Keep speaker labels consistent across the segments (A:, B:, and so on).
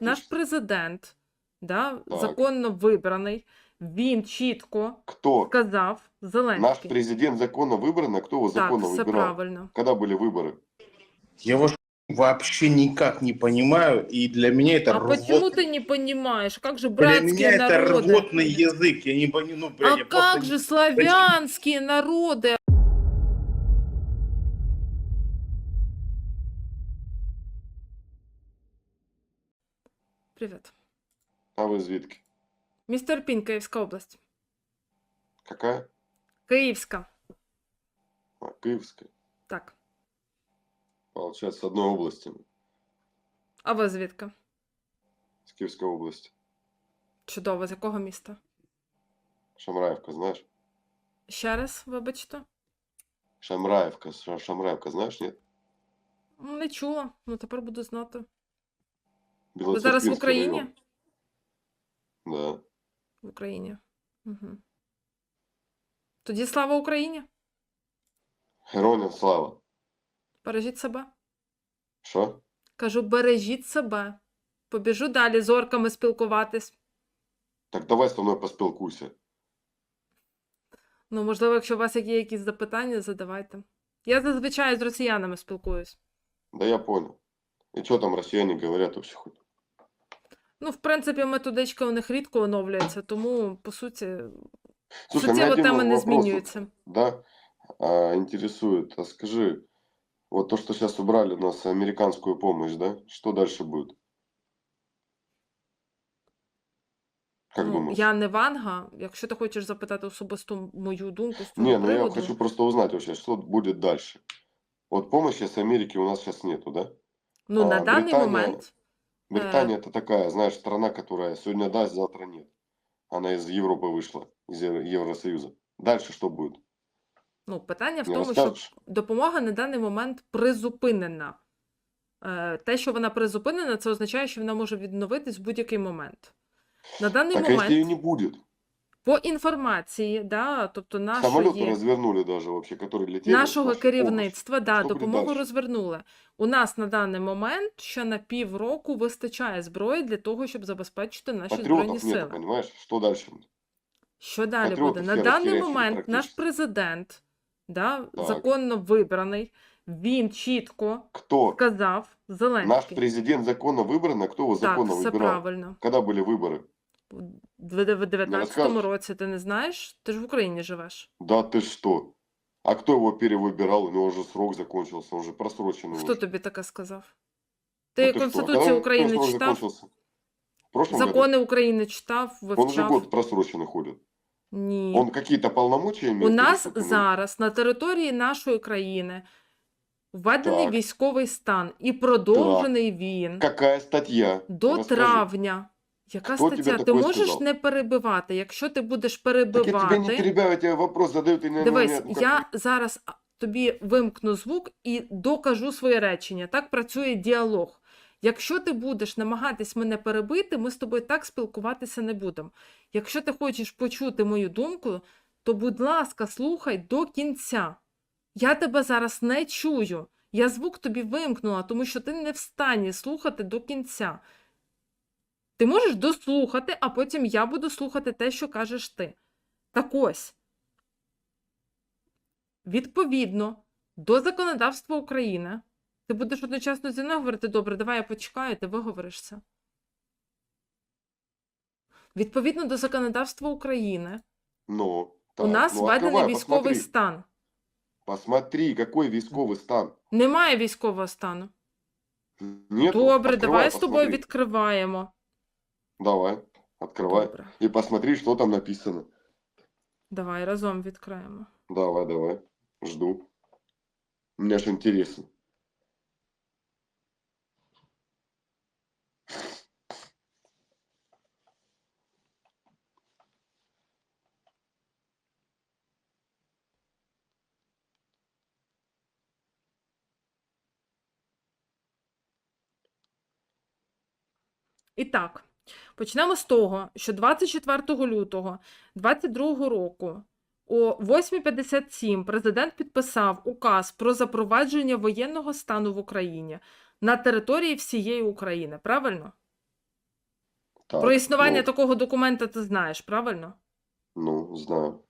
A: наш президент, да,
B: Так.
A: законно вибраний, він чітко
B: Кто?
A: сказав
B: Наш
A: Зеленський.
B: президент законно выбран, а кто его
A: Так,
B: законно
A: все
B: выбирал?
A: правильно.
B: Когда были выборы?
C: Я вас вообще никак не понимаю, и для меня это
A: А
C: рвот-
A: почему ты не понимаешь? Как же
C: Для
A: братские
C: меня это
A: народы?
C: рвотный язык, я не понимаю, ну,
A: А
C: я просто
A: как
C: не-
A: же славянские народы? Привет.
B: А вы звідки?
A: Містер Пін, Київська область.
B: Какая?
A: Київська.
B: А, Киевская.
A: Так.
B: Получается, с одной области.
A: А ви звідки?
B: С Киевской области.
A: Чудово, з якого міста?
B: Шамраевка, знаешь?
A: Ще раз, вибачте.
B: Шамраевка. Ша- Шамраевка, знаешь, нет?
A: Не чула, ну тепер буду знати. Ви зараз в Україні?
B: район. Да.
A: В Україні. Угу. Тоді слава Україні!
B: Героям слава.
A: Бережіть себе.
B: Що?
A: Кажу, бережіть себе. Побіжу далі з орками спілкуватись.
B: Так давай со мною поспілкуйся.
A: Ну, можливо, якщо у вас є якісь запитання, задавайте. Я зазвичай з росіянами спілкуюсь.
B: Да я понял. И что там россияне говорят вообще хоть?
A: Ну, в принципі, методичка у них рідко оновлюється, тому, по суті,
B: Слушай,
A: суттєво тема не змінюється.
B: да, а, интересует. А скажи, вот то, что сейчас убрали у нас американскую помощь, да? Что дальше будет? Как
A: Ну,
B: думаешь?
A: я не Ванга. Якщо ти хочеш запитати особисто мою думку з цього
B: Не, ну я
A: приводу,
B: хочу просто узнать вообще, что будет дальше. Вот помощи с Америки у нас сейчас нету, да?
A: ну, на
B: а,
A: даний
B: Британія-
A: момент
B: Британия это такая, знаешь, страна, которая сегодня даст, завтра нет. Она из Европы вышла, из Евро- Евросоюза. Дальше что будет?
A: ну, питання в
B: Не
A: тому, що
B: расскажешь?
A: допомога на даний момент призупинена. Е, Те, що вона призупинена, це означає, що вона може відновитись в будь-який момент. На даний
B: Так а
A: момент,
B: если ее не будет?
A: по інформації, да, тобто
B: Самолеты
A: нашої,
B: развернули даже вообще, которые летели.
A: нашого
B: нашу
A: керівництва, да,
B: Що буде
A: допомогу
B: дальше?
A: розвернули. У нас на даний момент ще на півроку вистачає зброї для того, щоб забезпечити
B: помощь.
A: наші збройні
B: Патриотов
A: сили.
B: нету, понимаешь? Что дальше?
A: Що далі
B: Патріоти
A: буде? На
B: всі
A: даний
B: розхерачені
A: момент наш
B: практично.
A: президент, да,
B: Так.
A: законно вибраний, він чітко
B: Кто?
A: сказав
B: Наш
A: Зеленський.
B: президент законно выбран, а кто его
A: Так,
B: законно
A: все
B: выбирал?
A: правильно.
B: Когда были выборы?
A: В 19-му
B: розкажеш?
A: році ти не знаєш? Ти ж в Україні живеш.
B: Да ты что? А кто его перевыбирал? У него уже срок закончился, он уже просроченный.
A: Хто
B: уже.
A: тобі таке сказав?
B: Ну
A: Ти
B: ты что,
A: Конституцію
B: когда
A: України
B: срок
A: читав?
B: закончился? В прошлом году?
A: Закони України читав,
B: Он уже
A: вивчав?
B: год просроченный ходит.
A: Ні.
B: Он какие-то полномочия имеет?
A: У
B: или
A: нас
B: что-то, ну?
A: зараз на території нашої країни введений
B: Так.
A: військовий стан і продовжений він
B: Какая статья?
A: до
B: Расскажи.
A: травня. яка
B: Хто
A: стаття? Ти можеш
B: сказав?
A: не перебивати. Якщо ти будеш
B: Так я тебя не
A: перебивати,
B: перебиваю, я тебе вопрос задаю, ты не...
A: дивись,
B: не- ну,
A: я зараз тобі вимкну звук і докажу своє речення. Так працює діалог. Якщо ти будеш намагатись мене перебити, ми з тобою так спілкуватися не будемо. Якщо ти хочеш почути мою думку, то, будь ласка, слухай до кінця. Я тебе зараз не чую. Я звук тобі вимкнула, тому що ти не в стані слухати до кінця. Ти можеш дослухати, а потім я буду слухати те, що кажеш ти. Так ось. Відповідно до законодавства України, ти будеш одночасно зі мною говорити, добре, давай я почекаю, ти виговоришся. Відповідно до законодавства України,
B: Ну,
A: у нас
B: ну,
A: введений
B: открывай,
A: військовий
B: посмотри.
A: стан.
B: Посмотри, какой військовый стан.
A: Немає військового стану.
B: Нет?
A: Добре, давай з тобою відкриваємо.
B: Давай, открывай.
A: Добре,
B: И посмотри, что там написано.
A: давай разом відкриємо.
B: Давай, давай. Жду. Мне ж интересно.
A: І так, Почнемо з того, що 24 лютого 2022 року о 8.57 президент підписав указ про запровадження воєнного стану в Україні на території всієї України. Правильно?
B: Так,
A: Про існування
B: ну,
A: такого документа ти знаєш, правильно?
B: Ну, знаю.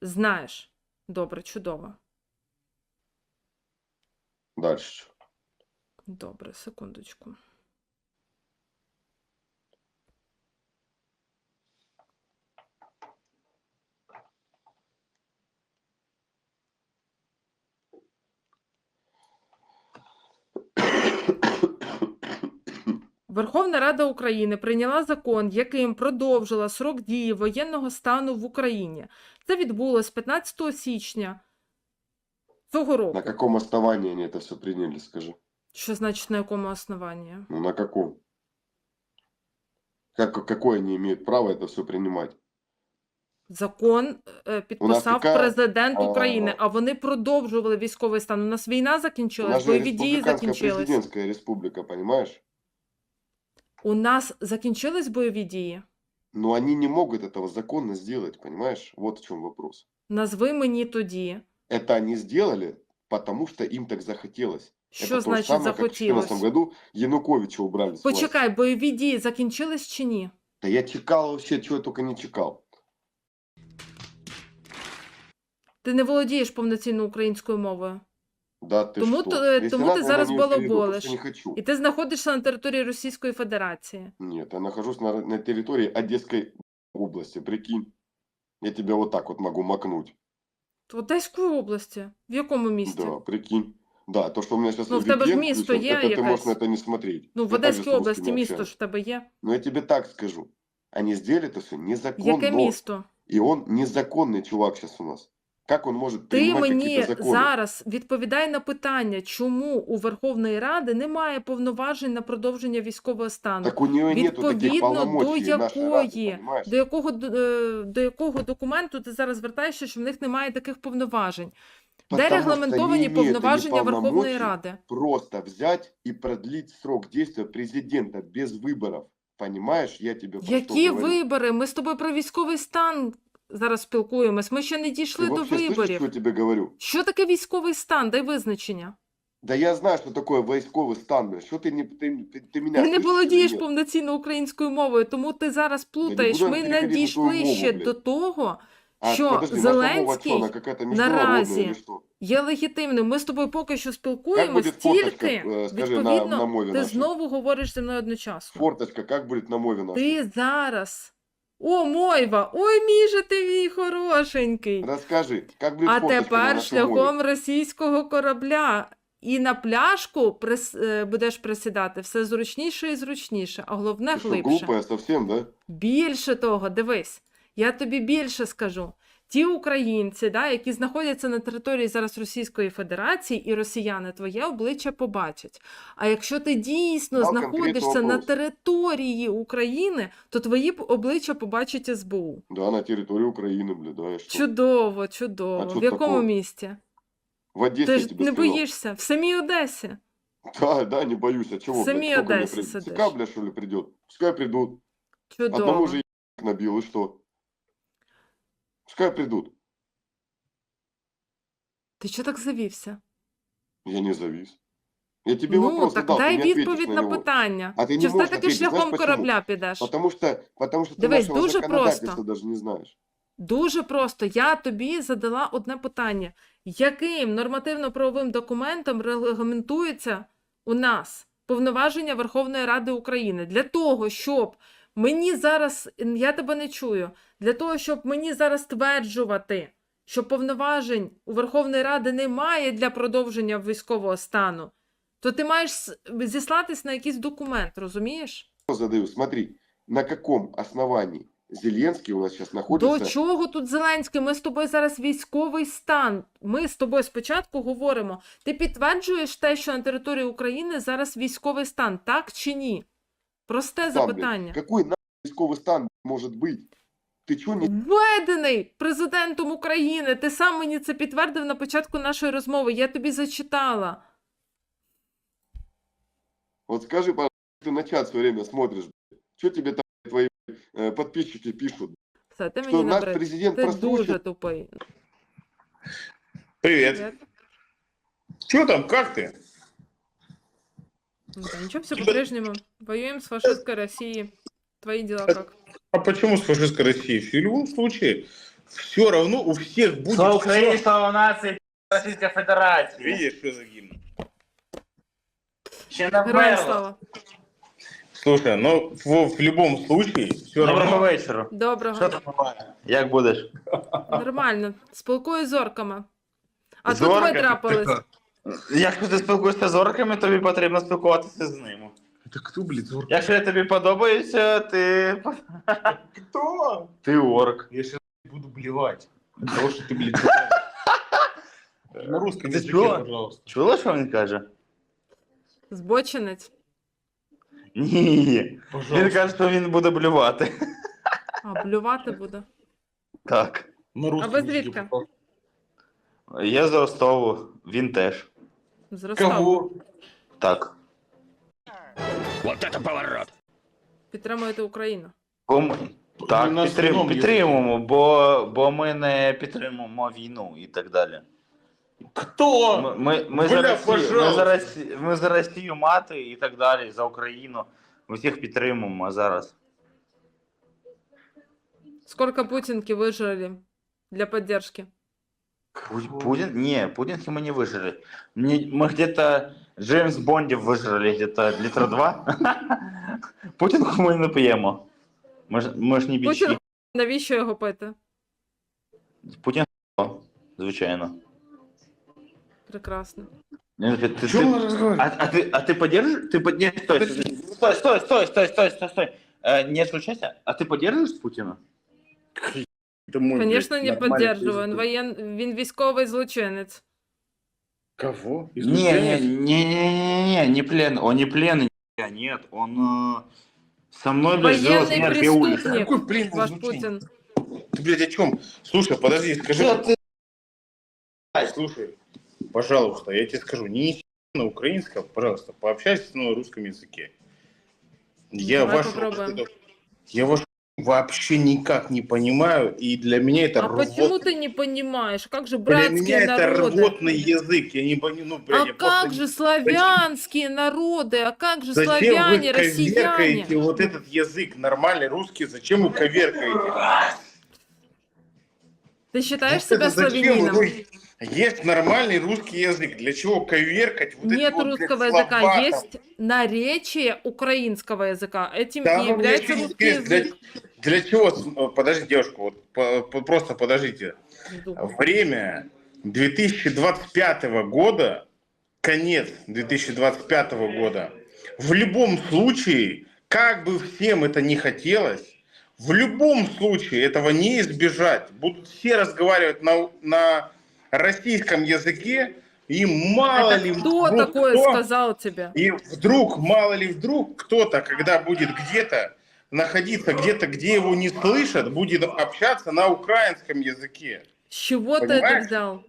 A: Знаєш. Добре, чудово.
B: Что?
A: Добре, секундочку. Верховна Рада України прийняла закон, яким продовжила срок дії воєнного стану в Україні. Це відбулось 15 січня цього року.
B: На каком основании они это все приняли, скажи?
A: Що значить на якому основанні?
B: Ну, на каком? Как, какое они имеют право это все принимать?
A: Закон е, підписав
B: яка,
A: президент
B: а,
A: України, а вони продовжували військовий стан. У нас війна
B: У нас
A: закінчилась,
B: же
A: бойові дії
B: республиканская
A: закінчились.
B: президентская республика, понимаешь?
A: У нас закінчились бойові дії.
B: Но они не могут этого законно сделать, понимаешь? Вот в чем вопрос.
A: Назви мені тоді.
B: Это они сделали, потому что им так захотелось.
A: Що
B: это то же
A: значить
B: самое, как в 2014
A: захотілось?
B: году Януковича убрали с власти.
A: Почекай, бойові дії закінчились чи ні?
B: Да я чекал вообще, чего я только не чекал.
A: Ти не володієш повноцінною українською мовою.
B: Да ты
A: Тому
B: что?
A: то- э,
B: Если
A: тому
B: надо,
A: ты
B: я
A: зараз
B: на неё перейду,
A: балаболиш.
B: просто не хочу.
A: І ти знаходишся на території Російської Федерації.
B: Нет, я нахожусь на, на территории Одесской области, прикинь. Я тебя вот так вот могу макнуть.
A: В Одеської області. В якому місті?
B: Да, прикинь. Да, то, что у меня сейчас
A: Ну, в тебе ж місто є
B: это ты можешь
A: якесь?
B: на это не смотреть.
A: Ну, в
B: Я также
A: Одеській
B: с
A: області
B: русскими
A: місто
B: общаюсь.
A: ж в тебе є.
B: Но я тебе так скажу. Они сделали это все незаконно.
A: Яке місто?
B: И он незаконный чувак сейчас у нас. Как он может
A: Ти
B: принимать
A: мені
B: какие-то законы?
A: зараз відповідай на питання, чому у Верховної Ради немає повноважень на продовження військового стану.
B: Так у нее нету таких
A: Відповідно до
B: полномочий нашей Рады,
A: якої,
B: понимаешь?
A: до якого д- е, до якого документу ти зараз звертаєшся, що в них немає таких повноважень? Де
B: Потому что
A: регламентовані
B: не имеют они
A: повноваження Верховної
B: полномочий
A: Ради?
B: Просто взять и продлить срок действия президента без выборов. Понимаешь, я тебе про что
A: Які
B: говорю.
A: вибори? Ми з тобою про військовий стан зараз спілкуємось. Ми ще не
B: Ты
A: дійшли до
B: вообще слышишь,
A: виборів.
B: что я тебе говорю?
A: Що таке військовий стан? Дай визначення.
B: Да я знаю, что такое войсковый стан, блин. Что ты не ты, ты, ты меня
A: Ти не
B: слышишь
A: володієш
B: или нет?
A: повноцінно українською мовою, тому ти зараз плутаєш.
B: буду
A: Ми
B: я
A: не
B: переходити на
A: дійшли
B: твою мову,
A: ще
B: блядь.
A: до того,
B: А,
A: що
B: подожди, наша мова
A: Зеленський
B: что, она какая-то международная
A: наразі
B: или что?
A: є легітимним. Ми з тобою поки що
B: Как
A: спілкуємось,
B: будет форточка,
A: тільки
B: э, скажи, на,
A: відповідно
B: на мове
A: ти
B: нашей?
A: знову говориш зі мною одночасно.
B: Форточка, как будет на мове нашей?
A: Ти зараз. о, Мойва! Ой, мій же ти мій хорошенький.
B: Розкажи, як будет
A: А
B: форточка на
A: тепер шляхом російського корабля. І на пляшку прис... е, будеш присідати все зручніше і зручніше, а головне
B: Ты що,
A: глибше.
B: глупая совсем, да?
A: Більше того, дивись, я тобі більше скажу. Ті українці, да, які знаходяться на території зараз Російської Федерації, і росіяни твоє обличчя побачать. А якщо ти дійсно
B: Дав
A: знаходишся на території України, то твої обличчя побачить СБУ.
B: Да, на территории Украины, бля, да, что?
A: Чудово, чудово.
B: А
A: В якому
B: такого?
A: місті?
B: В Одессе
A: Ти ж не
B: сказал.
A: боїшся? В самій Одесі.
B: Да, да, не боюсь. А чего,
A: В самій Одесі сидиш.
B: ЦК, бля, что ли, придет? Пускай придут. Одному
A: Чудово.
B: же ебать набил, и что? Пускай придут.
A: Ти чого так завівся?
B: Я не завис. Я тебе
A: ну,
B: вопрос
A: так
B: задал, ты
A: дай
B: не ответишь
A: відповідь
B: на него.
A: питання.
B: А ти не
A: Чи все
B: можеш
A: таки
B: ответити,
A: шляхом
B: знаєш почему?
A: корабля підеш?
B: Потому что, потому что ты
A: Дивись,
B: нашего
A: дуже
B: законодательства
A: просто.
B: даже не знаешь.
A: Дуже просто. Я тобі задала одне питання: яким нормативно-правовим документом регламентується у нас повноваження Верховної Ради України для того, щоб мені зараз я тебе не чую, для того, щоб мені зараз стверджувати, що повноважень у Верховної Ради немає для продовження військового стану, то ти маєш зіслатись на якийсь документ, розумієш?
B: Задаю, смотри, на каком основании Зеленский у нас сейчас
A: До чого тут Зеленський? Ми з тобою зараз військовий стан. Ми з тобою спочатку говоримо. Ти підтверджуєш те, що на території України зараз військовий стан, так чи ні? Просте
B: Стан, блядь.
A: запитання.
B: Какой нахуй військовый стан может быть? Ты что не
A: Введений президентом України. Ти сам мені це підтвердив на початку нашої розмови. Я тобі зачитала.
B: Вот скажи, пожалуйста, ты на чат все время смотришь, что тебе там твои э, подписчики пишут?
A: Все, ти мені
B: Что наш
A: набрид.
B: президент
A: Ти
B: просрочил?
A: дуже тупий.
C: Привет.
A: Привет.
C: Что там, как ты?
A: Ну, та нічого, все по-прежнему. Воюємо з фашистською Росією. Твои дела как?
C: А почему с фашистской Россией? В любом случае, все равно у всех будет...
D: Слава
C: всё-
D: Україні, слава нації, Російська Федерація.
C: Видишь, что за гимн?
D: Ще не
A: Героям
D: вмерла.
A: слава.
C: Слушай, ну в, в любом случае, все
D: Доброго
C: равно...
D: вечора.
A: Доброго.
D: Що там буває? Як будеш?
A: Нормально. Спілкуюсь з орками. А
D: З
A: тут ви
D: орками?
A: трапились.
D: Якщо ти спілкуєшся з орками, тобі потрібно спілкуватися з ними.
C: Это кто, блядь, зор-
D: Якщо я тобі подобаюся, ти.
C: Кто?
D: Ти орк.
C: Я сейчас буду блевать. от Того, что ты, блядь, такая. На русском
D: Ты
C: языке,
D: чё?
C: пожалуйста.
D: Чула, що він каже?
A: Збочинець.
D: Ні. Він
C: Пожалуйста.
D: каже, що він буде блювати.
A: А, блювати буде.
D: Так.
C: На русском
A: ви
C: языке,
A: звідки?
C: пожалуйста.
D: Я з Ростову, він теж.
A: З
C: Кого?
D: Так.
A: Підтримуєте Україну.
D: Бо Так,
C: У нас
D: підтрим...
C: є-
D: підтримуємо, бо, бо ми не підтримуємо війну і так далі.
C: Кто?
D: Ми, ми, ми, за
C: Бля,
D: Росію, ми, за
C: пожалуйста.
D: Росію, ми за Росію мати і так далі, за Україну. Ми всіх підтримуємо зараз.
A: Сколько путинки выжили для поддержки?
D: Путин? Не, Путин, мы не выжили. Мы где-то Джеймс Бонди выжили где-то литра два. Путінку мы не п'ємо. Ми ж, не бічі.
A: Путин. навіщо його пити?
D: Путін, звичайно.
A: Прекрасно.
D: Ти, ти, ти,
C: Чому
D: а, а ти, а ти подержиш? Ти под... Ні, стой, стой, стой, стой, стой, стой, стой. Е, не отключайся. А ты поддерживаешь Путина?
C: Это мой,
A: Конечно,
C: блядь,
A: не
C: нормальный
A: поддерживаю. Він,
C: язык.
A: воєн... він військовий злочинець.
C: Кого?
D: Не, не,
C: Изучаешь?
D: не, не, не, не, не плен, он не пленный, нет, он э, со мной блядь, жил
A: Военный
D: смерть и улица.
A: преступник.
C: Какой блин
A: Ваш
C: изучение?
A: Путін.
C: Ты, блядь, о чем? Слушай, подожди, скажи.
D: Что ты?
C: Слушай, пожалуйста, я тебе скажу, не неси на украинском, пожалуйста, пообщайся на русском языке. Я
A: Давай
C: вашу,
A: попробуем.
C: вот это- я вашу вообще никак не понимаю, и для меня это
A: А
C: рвот-
A: почему ты не понимаешь? Как же
C: Для
A: братские
C: меня это
A: народы?
C: рвотный язык, я не понимаю, ну, блядь,
A: А как же славянские народы? А как же
C: Зачем
A: славяне,
C: вы
A: россияне?
C: коверкаете вот этот язык, нормальный русский, зачем вы коверкаете?
A: Ты считаешь
C: Вот
A: себя
C: это
A: славянином?
C: вы- Есть нормальный русский язык. Для чего коверкать вот
A: Нет
C: вот, блядь,
A: русского
C: слова
A: языка,
C: там?
A: есть наречие украинского языка. Этим
C: Да, ну, мне
A: является русский
C: интересно, для,
A: язык.
C: Для чего? э, Подожди, девушка, вот по- по- просто подождите. Время 2025 года, конец 2025 года, в любом случае, как бы всем это не хотелось, в любом случае этого не избежать. Будут все разговаривать на, на российском языке, и мало
A: Это
C: ли
A: кто
C: вдруг
A: такое
C: кто-
A: сказал тебе?
C: и вдруг, мало ли вдруг, кто-то, когда будет где-то находиться где-то, где его не слышат, будет общаться на украинском языке.
A: С чего ты это
C: Понимаешь?
A: взял?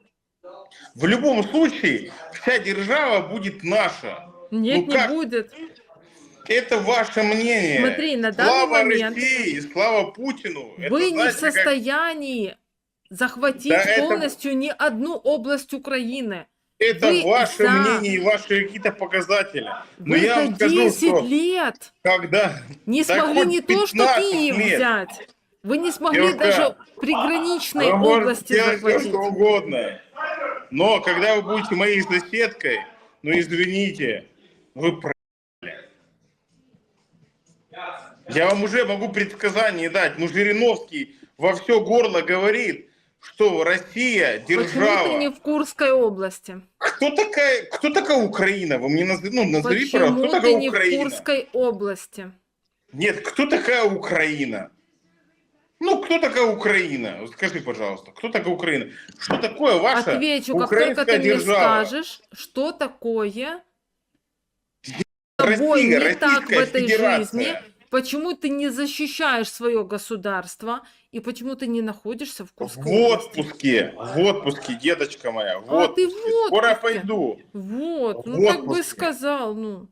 C: В любом случае, вся держава будет наша.
A: Нет,
C: Ну
A: не
C: как?
A: будет.
C: Это ваше мнение.
A: Смотри, на данный
C: слава
A: момент
C: России, слава Путину. Это,
A: Вы не в
C: знаете, как-
A: состоянии захватить
C: Да это-
A: полностью ни одну область Украины.
C: Это
A: вы
C: ваше
A: за-
C: мнение и ваши какие-то показатели. Но
A: Вы
C: я вам скажу,
A: 10
C: что
A: лет
C: когда
A: не смогли не то, что
C: 15
A: Киев
C: лет.
A: взять. Вы не смогли
C: Девушка,
A: даже приграничные
C: Вы
A: области
C: делать все,
A: захватить.
C: что угодно. Но когда вы будете моей соседкой, ну извините, вы про... Я вам уже могу предсказание дать. Ну, Жириновский во все горло говорит, что Россия
A: Почему
C: держава.
A: ты не в Курской области?
C: Кто такая, кто такая Украина? Вы мне назови, ну, назови,
A: Почему
C: пожалуйста, кто
A: ты
C: такая
A: не в
C: Украина?
A: Курской области?
C: Нет, кто такая Украина? Ну, кто такая Украина? Скажи, пожалуйста, кто такая Украина? Что такое ваша
A: Отвечу, как только ты мне
C: держава?
A: скажешь, что такое тобой не так в этой
C: Федерация.
A: жизни, почему ты не защищаешь свое государство и почему ты не находишься в
C: В
A: Курской области.
C: отпуске, в отпуске, деточка моя, в
A: А ты в
C: отпуске. Скоро
A: отпуске?
C: пойду.
A: Вот,
C: В
A: ну так бы
C: отпуске.
A: сказал, ну.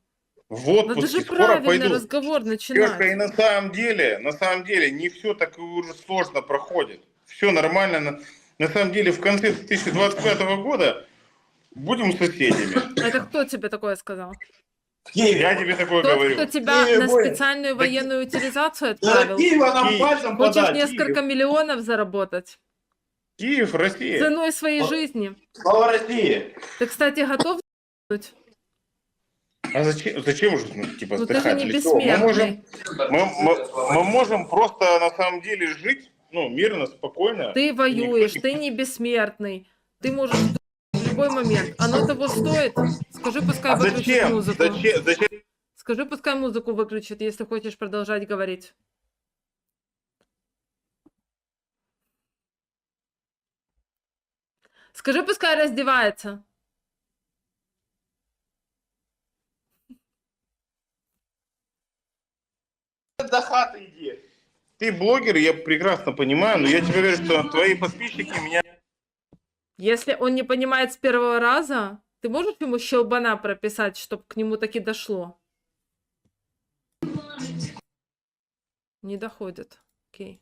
C: В отпуске,
A: Надо же
C: скоро
A: правильный
C: пойду.
A: разговор
C: Девушка, и
A: начинать.
C: на самом деле, на самом деле, не все так уже сложно проходит. Все нормально. На, на самом деле, в конце 2025 года будем соседями.
A: Это кто тебе такое сказал?
E: Киеве.
C: Я тебе такое
A: Тот,
C: говорю.
A: кто тебя
E: Киеве
A: на специальную военную утилизацию отправил,
E: Киева нам
C: Киев.
E: пальцем
A: хочешь
E: подать.
A: несколько
E: Киев.
A: миллионов заработать
C: Киев, Россия.
A: ценой своей
E: Вот.
A: жизни.
E: Слава России.
A: Ты, кстати, готов за***нуть?
C: А зачем, зачем уже, ну, типа,
A: Ну ты же
C: сдыхать?
A: не
C: чего? Мы
A: бессмертный.
C: можем, мы, мы- мы можем просто на самом деле жить, ну, мирно, спокойно.
A: Ты воюешь, ты не бессмертный. Ты можешь любой момент. Оно того стоит? Скажи, пускай
C: А
A: выключит
C: зачем?
A: музыку.
C: Зачем? Зачем?
A: Скажи, пускай музыку выключит, если хочешь продолжать говорить. Скажи, пускай раздевается.
E: До хаты иди.
C: Ты блогер, я прекрасно понимаю, но я тебе говорю, что твои подписчики меня...
A: Если он не понимает с первого раза, ты можешь ему щелбана прописать, чтобы к нему таки дошло? Не доходит. Окей.